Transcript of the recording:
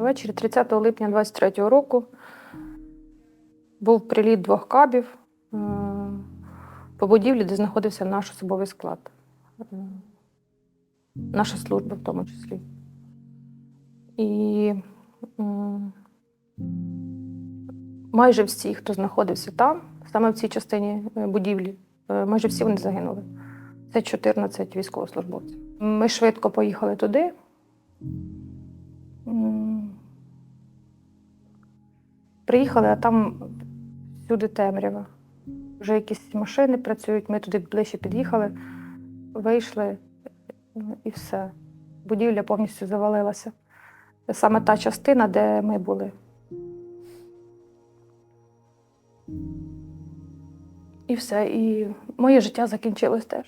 Ввечері 30 липня 23-го року був приліт двох кабів е, по будівлі, де знаходився наш особовий склад. Е, Наша служба в тому числі. І майже всі, хто знаходився там, саме в цій частині е, будівлі, майже всі вони загинули. Це 14 військовослужбовців. Ми швидко поїхали туди. Приїхали, а там всюди темрява. Вже якісь машини працюють, ми туди ближче під'їхали, вийшли і все. Будівля повністю завалилася. Це саме та частина, де ми були. І все. І моє життя закінчилось теж.